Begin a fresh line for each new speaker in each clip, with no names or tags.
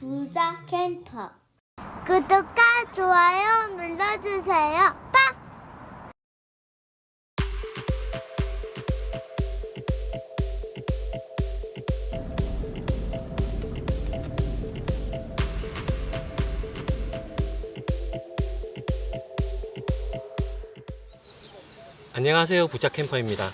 부자 캠퍼 구독과 좋아요 눌러주세요. 빡!
안녕하세요 부자 캠퍼입니다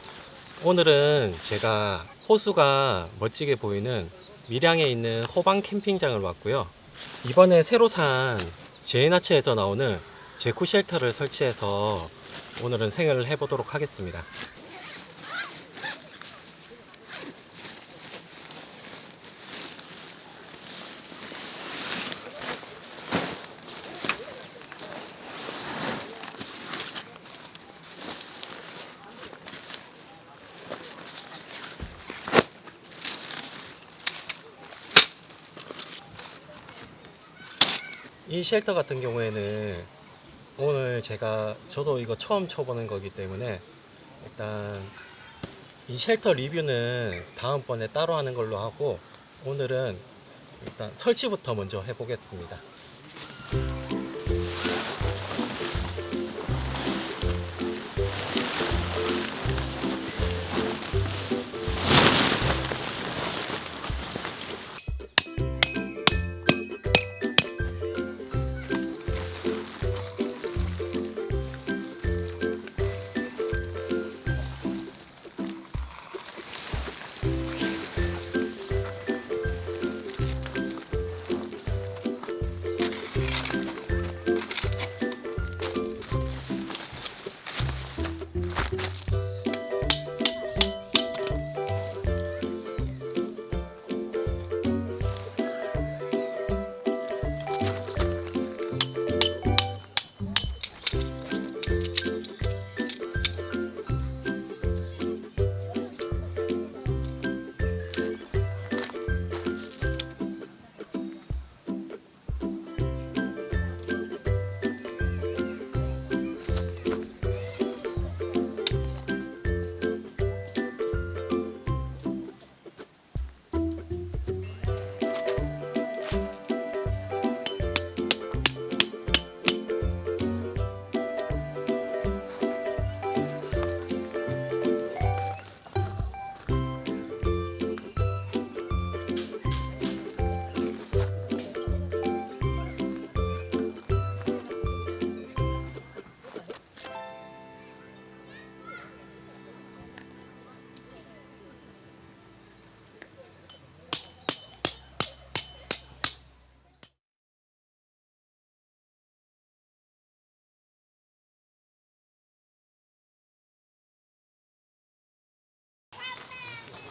오늘은 제가 호수가 멋지게 보이는 밀양에 있는 호방 캠핑장을 왔고요. 이번에 새로 산 제이나츠에서 나오는 제쿠 쉘터를 설치해서 오늘은 생활을 해보도록 하겠습니다 이 쉘터 같은 경우에는 오늘 제가 저도 이거 처음 쳐보는 거기 때문에 일단 이 쉘터 리뷰는 다음번에 따로 하는 걸로 하고 오늘은 일단 설치부터 먼저 해보겠습니다.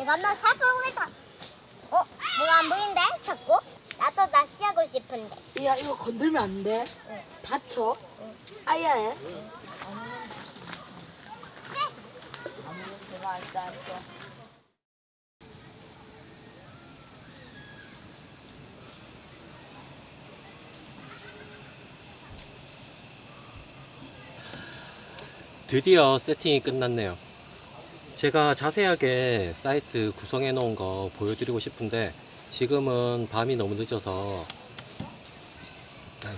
내가 한번 살펴보겠다. 어? 뭐가 안 보이는데? 자꾸? 나도 낚시하고 싶은데.
야 이거 건들면 안 돼. 다쳐. 아야해.
드디어 세팅이 끝났네요. 제가 자세하게 사이트 구성해 놓은 거 보여드리고 싶은데 지금은 밤이 너무 늦어서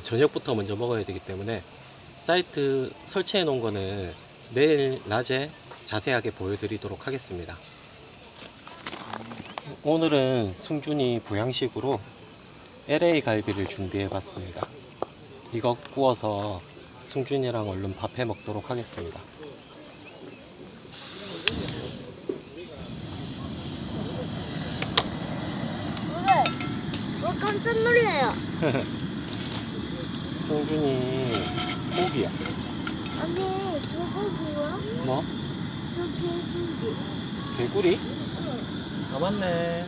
저녁부터 먼저 먹어야 되기 때문에 사이트 설치해 놓은 거는 내일 낮에 자세하게 보여드리도록 하겠습니다. 오늘은 승준이 부양식으로 LA 갈비를 준비해 봤습니다. 이거 구워서 승준이랑 얼른 밥해 먹도록 하겠습니다.
왜? 어, 깜짝 놀래요.
승준이 고기야.
아니, 저거 뭐야?
뭐?
저기,
개구리? 아 맞네.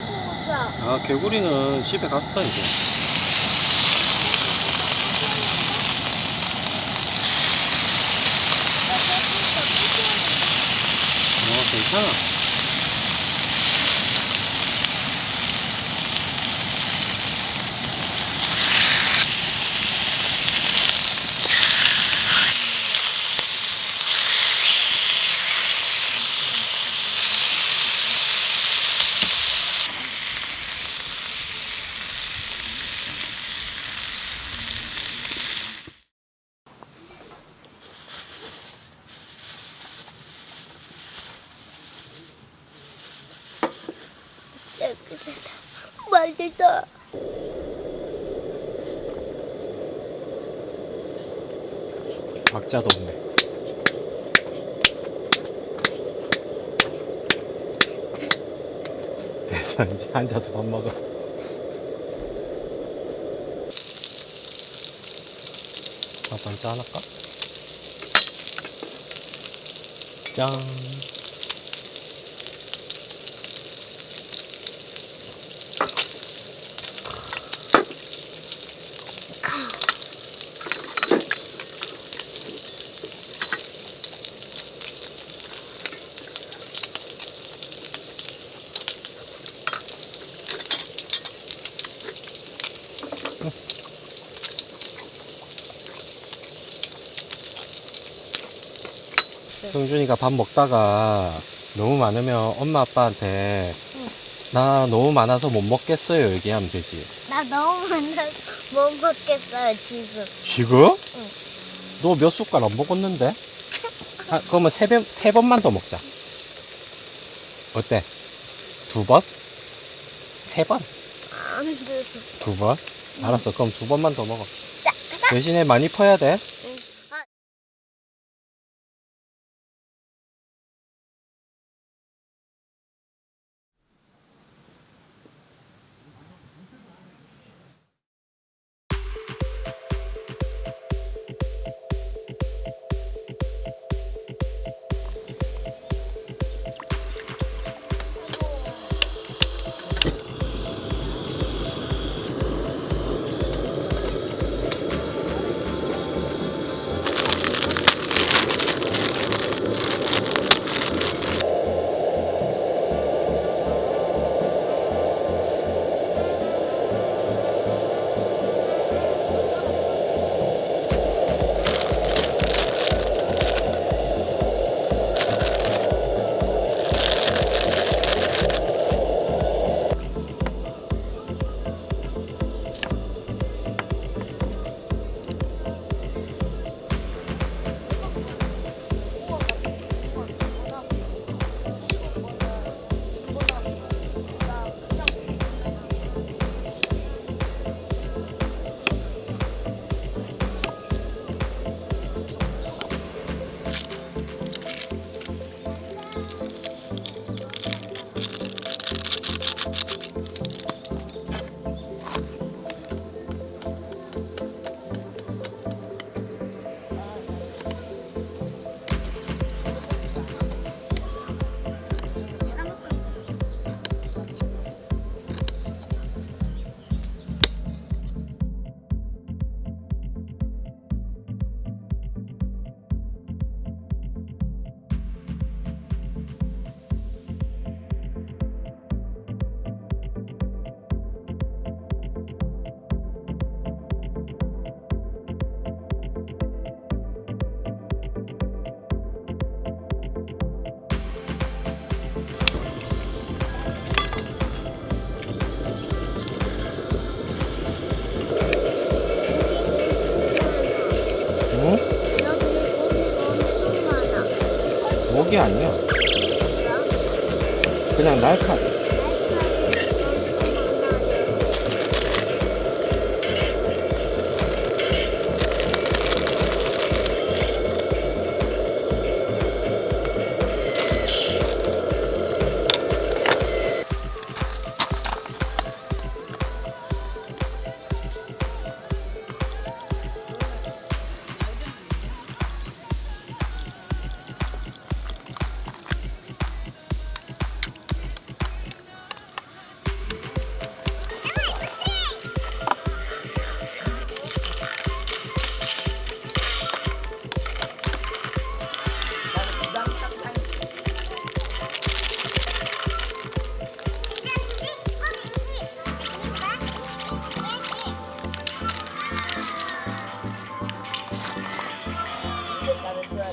아 개구리는 집에 갔어 이제. 어 괜찮아.
맛있어.
박자도 없네. 됐어, 이제 앉아서 밥 먹어. 밥 먼저 하나 할까? 짠. 성준이가 밥 먹다가 너무 많으면 엄마 아빠한테 나 너무 많아서 못 먹겠어요 얘기하면 되지.
나 너무 많아서 못 먹겠어요, 지금.
지금?
응.
너 몇 숟갈 안 먹었는데? 아, 그러면 세, 번, 세 번만 더 먹자. 어때? 두 번? 세 번?
안 돼.
두 번? 알았어. 그럼 두 번만 더 먹어. 대신에 많이 퍼야 돼. 그냥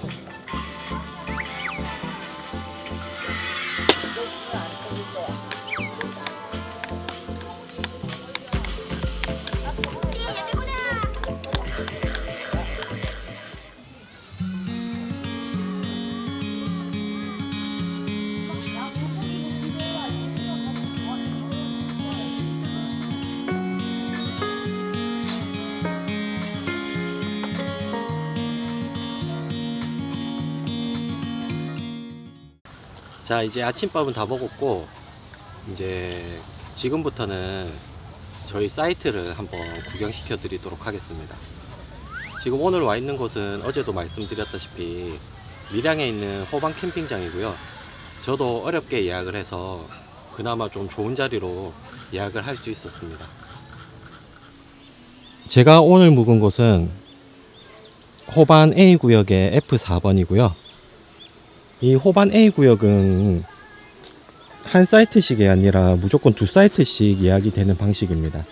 Thank you.
자, 이제 아침밥은 다 먹었고, 이제 지금부터는 저희 사이트를 한번 구경시켜 드리도록 하겠습니다. 지금 오늘 와 있는 곳은 어제도 말씀드렸다시피 밀양에 있는 호반 캠핑장이고요. 저도 어렵게 예약을 해서 그나마 좀 좋은 자리로 예약을 할 수 있었습니다. 제가 오늘 묵은 곳은 호반 A 구역의 F4번이고요. 이 호반 A 구역은 한 사이트씩이 아니라 무조건 두 사이트씩 예약이 되는 방식입니다.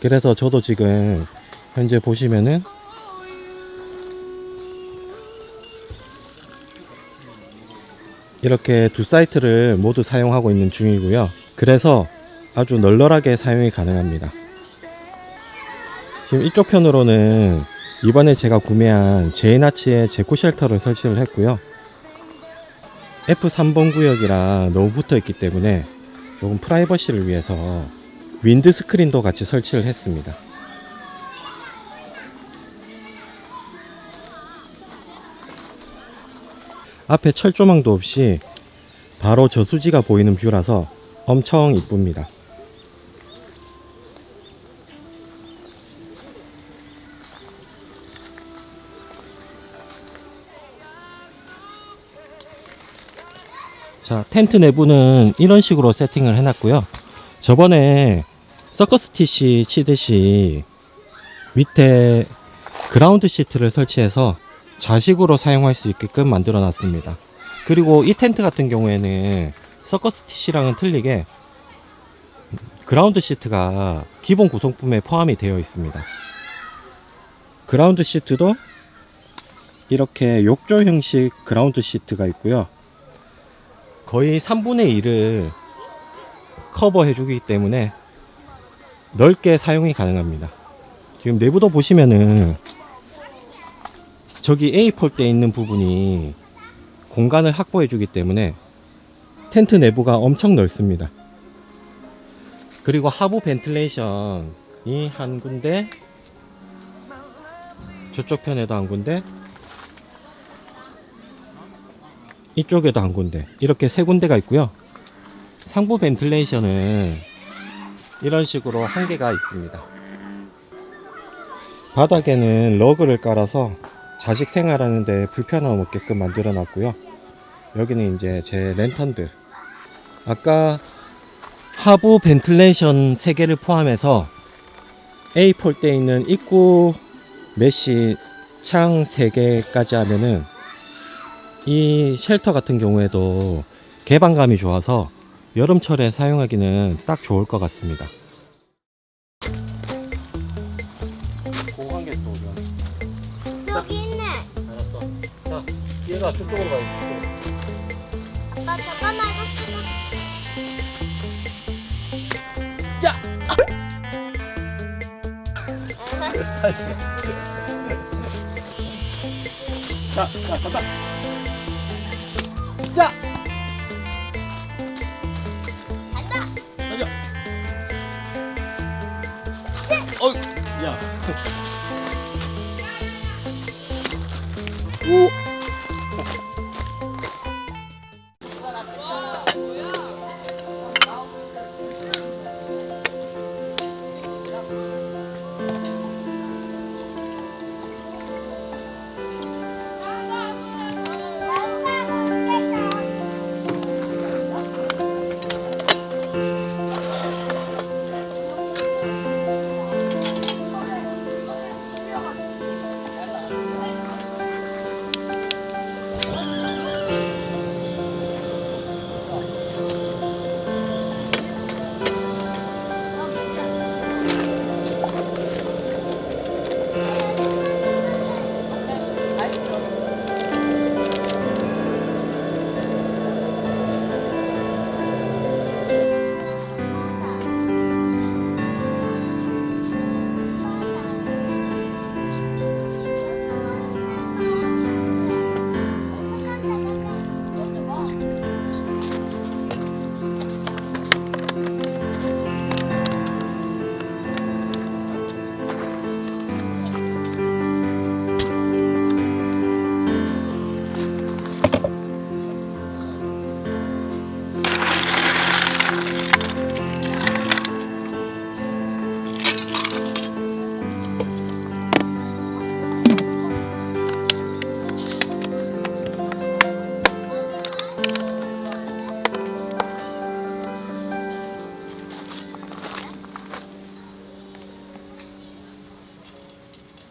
그래서 저도 지금 현재 보시면은 이렇게 두 사이트를 모두 사용하고 있는 중이고요. 그래서 아주 널널하게 사용이 가능합니다. 지금 이쪽 편으로는 이번에 제가 구매한 제이나치의 제코 쉘터를 설치를 했고요. F3번 구역이라 너무 붙어 있기 때문에 조금 프라이버시를 위해서 윈드 스크린도 같이 설치를 했습니다. 앞에 철조망도 없이 바로 저수지가 보이는 뷰라서 엄청 이쁩니다. 자, 텐트 내부는 이런 식으로 세팅을 해놨고요. 저번에 서커스 티시 치듯이 밑에 그라운드 시트를 설치해서 좌식으로 사용할 수 있게끔 만들어 놨습니다. 그리고 이 텐트 같은 경우에는 서커스 티시랑은 틀리게 그라운드 시트가 기본 구성품에 포함이 되어 있습니다. 그라운드 시트도 이렇게 욕조 형식 그라운드 시트가 있고요. 거의 3분의 1을 커버해 주기 때문에 넓게 사용이 가능합니다. 지금 내부도 보시면은 저기 A 폴대에 있는 부분이 공간을 확보해 주기 때문에 텐트 내부가 엄청 넓습니다. 그리고 하부 벤틸레이션이 한 군데 저쪽 편에도 한 군데 이쪽에도 한 군데. 이렇게 세 군데가 있고요. 상부 벤틸레이션은 이런 식으로 한 개가 있습니다. 바닥에는 러그를 깔아서 자식 생활하는데 불편함 없게끔 만들어 놨고요. 여기는 이제 제 랜턴들. 아까 하부 벤틸레이션 3개를 포함해서 A 폴대에 있는 입구 메시 창 3개까지 하면은 이 쉘터 같은 경우에도 개방감이 좋아서 여름철에 사용하기는 딱 좋을 것 같습니다. 공간계 쏘면
저기 있네.
알았어. 자, 얘가 저쪽으로 가요.
아빠 잠깐만! 가.
다시. 자, 자, 간다. 야.
오.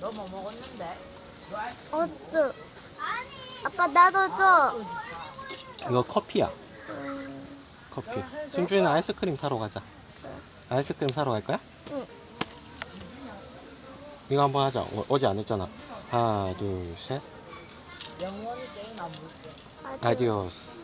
너
뭐 먹었는데? 어쭈. 아빠
나도 줘.
이거 커피야. 커피. 승준이는 아이스크림 사러 가자. 아이스크림 사러 갈 거야?
응.
이거 한번 하자. 어, 제안 했잖아. 하나, 둘, 셋. 영원히 게임 안 볼게. 아디오스.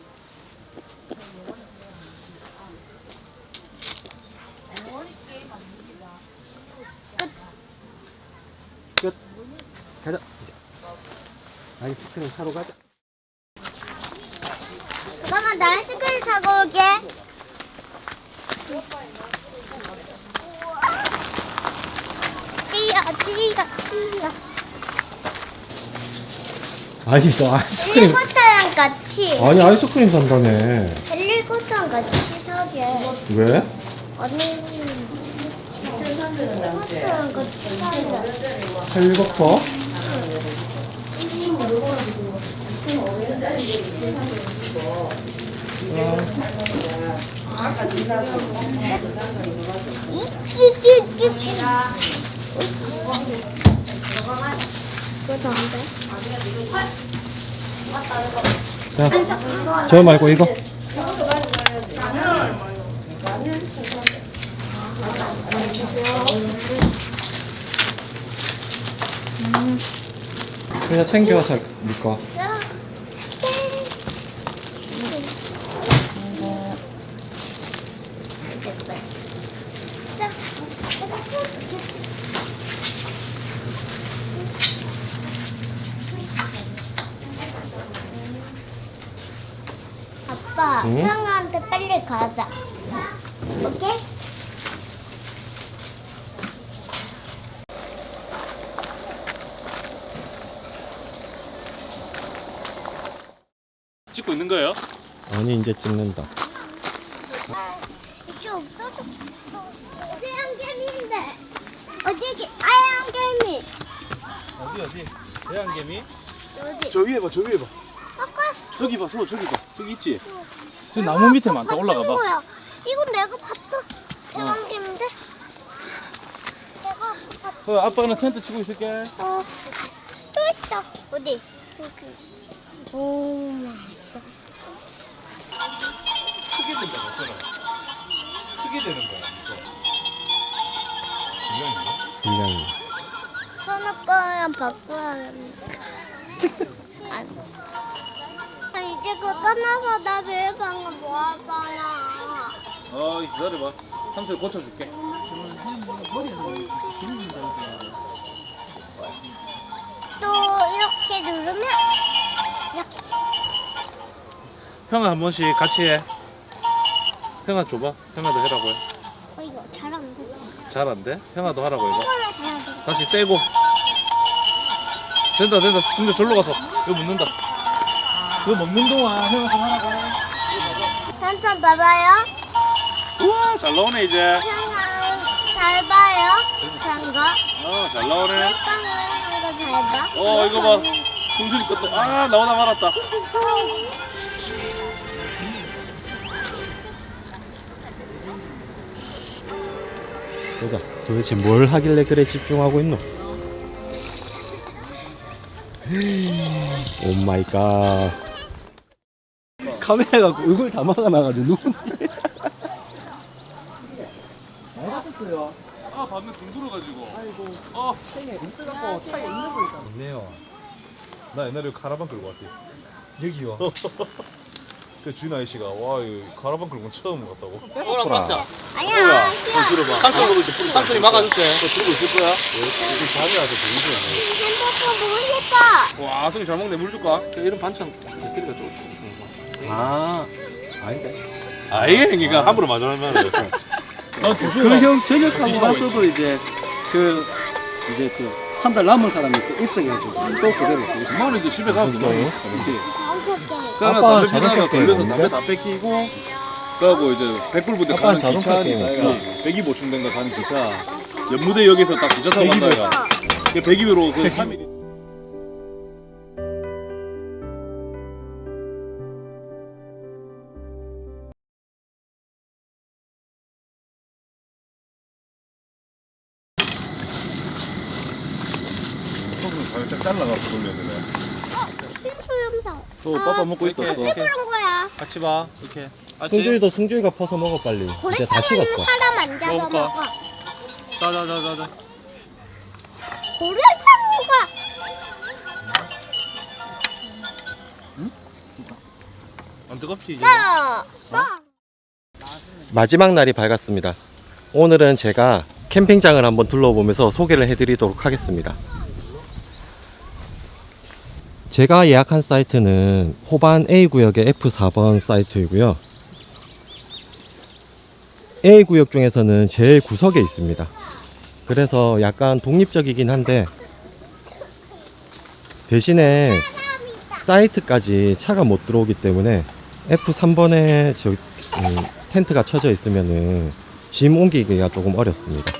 가자. 이제. 아이스크림 사러 가자.
엄마 나 아이스크림 사고 올게. 뛰어 뛰어 뛰어.
아니, 너 아이스크림.
헬리콥터랑 같이.
아니, 아이스크림 산다며.
헬리콥터랑 같이 사게.
왜?
아니. 헬리콥터랑 같이 사게.
헬리콥터? 저 말고 이거. 그냥 챙겨서 니꺼.
아빠,
응?
형한테 빨리 가자. 오케이?
찍고 있는 거예요?
아니, 이제 찍는다.
아, 이게 없어졌어. 어디 한 개미인데? 어디 개, 아양 개미?
어디 어디? 대한개미?
어디?
저 위에 봐, 저 위에 봐.
아까
저기 봐, 소 저기 봐. 저기 있지? 저 나무 밑에 많다. 올라가 봐.
거야. 이건 내가 봤어. 대왕 개미인데? 내가 봤어.
그 아빠는 텐트 치고 있을게.
어, 또 있어. 어디? 여기. 오 마이 갓.
크게 된다고, 저는. 크게 되는 거야, 이거.
분량이.
선우 거랑 바꿔야겠네. 안. 아, 이제 그거 끝나서 나 매일 방금 뭐 하잖아.
어, 기다려봐. 삼촌 고쳐줄게.
또 이렇게 누르면 이렇게.
형아 한 번씩 같이 해. 형아 줘봐. 형아도 해라고 해.
어, 이거 잘 안 돼.
잘 안 돼? 형아도 하라고 해봐.
해야 돼.
다시 떼고. 된다, 된다. 진짜 절로 가서. 이거 먹는다. 이거 먹는 동안 형아 좀 하라고 해.
삼촌 봐봐요.
우와, 잘 나오네, 이제.
형아 잘 봐요. 그런 거.
어, 잘 나오네.
빵을 한거 잘 봐.
어, 이거 봐. 승준이 것도. 아, 나오다 말았다.
도대체 뭘 하길래 그래 집중하고 있노? 오 마이 갓. 카메라가 얼굴 다 막아놔가지고 누구
아, 밤에 등 들어가지고. 아이고. 어.
있네요.
나 옛날에 카라반 끌고 왔대.
여기요.
그 주인 아저씨가 와, 이 카라반 끌고 처음 갔다고.
호랑 맞자.
아니야. 싫어.
들어봐. 삼촌이 막아줄게. 너 들고 있을 거야?
그 자리 와서 보이지
핸드폰 보고 싶어.
와, 승이 잘 먹네. 물 줄까? 이런 반찬 길이가 좀.
아, 아닌데.
아, 이게 형이가 함부로 맞으면. 나 도시락.
그형 전역하고 나서도 이제 그 이제 그 한 달 남은 사람이 또 있어가지고 또 그대로
엄마는 이제 집에 가 고 그만.
아빠는
담배
자동차
피다가 걸려서
게임인데?
담배 다 뺏기고 그하고 이제 백불부대
아빠는
가는
자동차
기차
게임.
보충된 거 가는 기차 연무대역에서 딱 기차 타고 간다 이가 그 백이비로 그 3일
손을 살짝 잘라가지고 돌려야 되네.
영상. 아,
또 빠빠 먹고 있었어.
왜 그런 거야?
같이 봐. 이렇게.
승주이도 승주이가 퍼서 먹어 빨리. 이제 다 식었어.
사람 안 잡아
먹을까?
먹어.
자자자자자.
고래탕류가
안 뜨겁지 이제.
어. 어.
마지막 날이 밝았습니다. 오늘은 제가 캠핑장을 한번 둘러보면서 소개를 해드리도록 하겠습니다. 제가 예약한 사이트는 호반 A구역의 F4번 사이트이고요. A구역 중에서는 제일 구석에 있습니다. 그래서 약간 독립적이긴 한데 대신에 사이트까지 차가 못 들어오기 때문에 F3번에 저, 음, 텐트가 쳐져 있으면은 짐 옮기기가 조금 어렵습니다.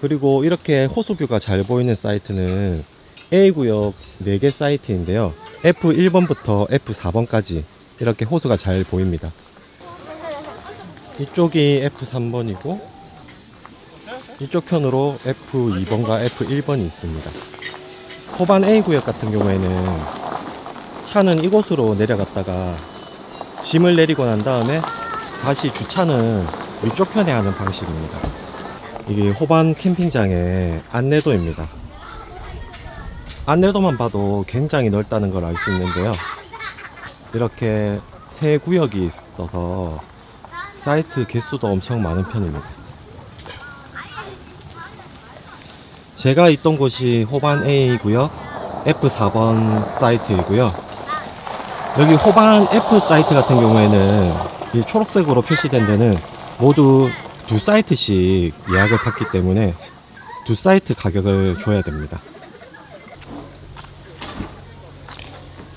그리고 이렇게 호수뷰가 잘 보이는 사이트는 A구역 4개 사이트인데요. F1번부터 F4번까지 이렇게 호수가 잘 보입니다. 이쪽이 F3번이고 이쪽 편으로 F2번과 F1번이 있습니다. 호반 A구역 같은 경우에는 차는 이곳으로 내려갔다가 짐을 내리고 난 다음에 다시 주차는 위쪽 편에 하는 방식입니다. 이게 호반 캠핑장의 안내도입니다. 안내도만 봐도 굉장히 넓다는 걸 알 수 있는데요. 이렇게 세 구역이 있어서 사이트 개수도 엄청 많은 편입니다. 제가 있던 곳이 호반 A 구역 F4번 사이트이고요. 여기 호반 F 사이트 같은 경우에는 이 초록색으로 표시된 데는 모두 두 사이트씩 예약을 받기 때문에 두 사이트 가격을 줘야 됩니다.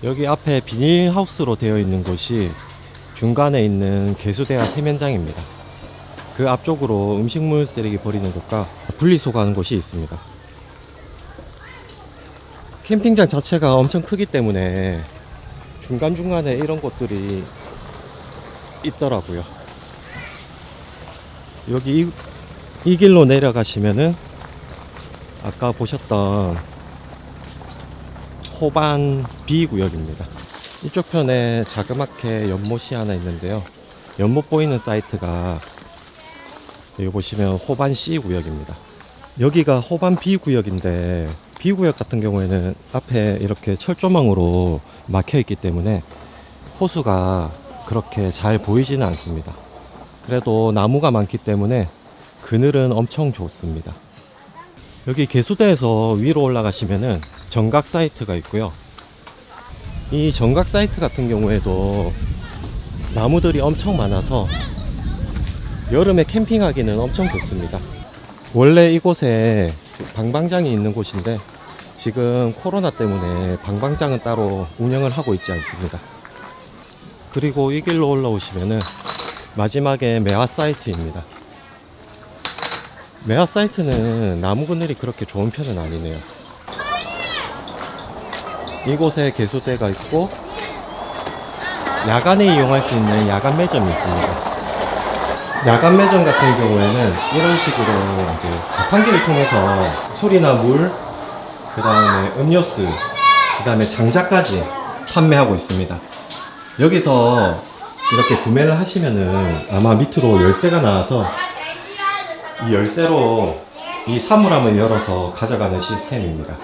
여기 앞에 비닐하우스로 되어 있는 곳이 중간에 있는 개수대야 세면장입니다. 그 앞쪽으로 음식물 쓰레기 버리는 곳과 분리수거하는 곳이 있습니다. 캠핑장 자체가 엄청 크기 때문에 중간중간에 이런 곳들이 있더라고요. 여기 이, 이 길로 내려가시면은 아까 보셨던 호반 B 구역입니다. 이쪽 편에 자그맣게 연못이 하나 있는데요. 연못 보이는 사이트가 여기 보시면 호반 C 구역입니다. 여기가 호반 B 구역인데 B 구역 같은 경우에는 앞에 이렇게 철조망으로 막혀 있기 때문에 호수가 그렇게 잘 보이지는 않습니다. 그래도 나무가 많기 때문에 그늘은 엄청 좋습니다. 여기 개수대에서 위로 올라가시면은 정각 사이트가 있고요. 이 정각 사이트 같은 경우에도 나무들이 엄청 많아서 여름에 캠핑하기는 엄청 좋습니다. 원래 이곳에 방방장이 있는 곳인데 지금 코로나 때문에 방방장은 따로 운영을 하고 있지 않습니다. 그리고 이 길로 올라오시면은 마지막에 매화 사이트입니다. 매화 사이트는 나무 그늘이 그렇게 좋은 편은 아니네요. 이곳에 개수대가 있고 야간에 이용할 수 있는 야간 매점이 있습니다. 야간 매점 같은 경우에는 이런 식으로 이제 자판기를 통해서 술이나 물, 그 다음에 음료수, 그 다음에 장작까지 판매하고 있습니다. 여기서 이렇게 구매를 하시면은 아마 밑으로 열쇠가 나와서 이 열쇠로 이 사물함을 열어서 가져가는 시스템입니다.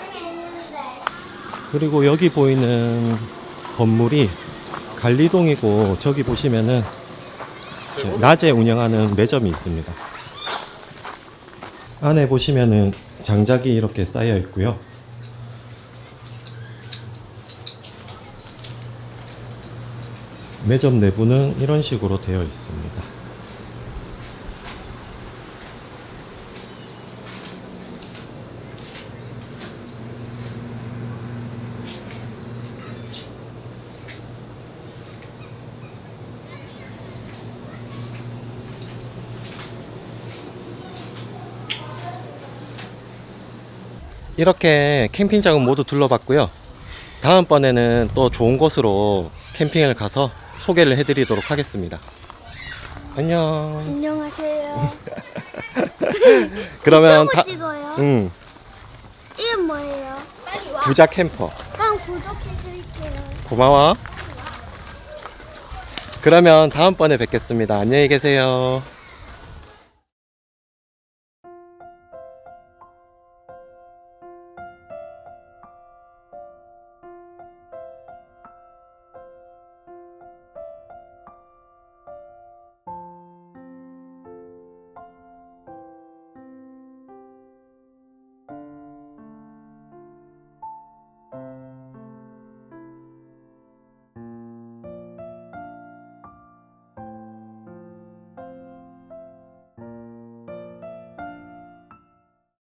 그리고 여기 보이는 건물이 관리동이고 저기 보시면은 낮에 운영하는 매점이 있습니다. 안에 보시면은 장작이 이렇게 쌓여 있고요. 매점 내부는 이런 식으로 되어 있습니다. 이렇게 캠핑장은 모두 둘러봤고요. 다음번에는 또 좋은 곳으로 캠핑을 가서 소개를 해드리도록 하겠습니다. 안녕.
안녕하세요.
그러면 다,
유튜브 찍어요.
음,
이름 뭐예요? 빨리 와.
부자 캠퍼.
그럼 구독해드릴게요.
고마워. 그러면 다음번에 뵙겠습니다. 안녕히 계세요.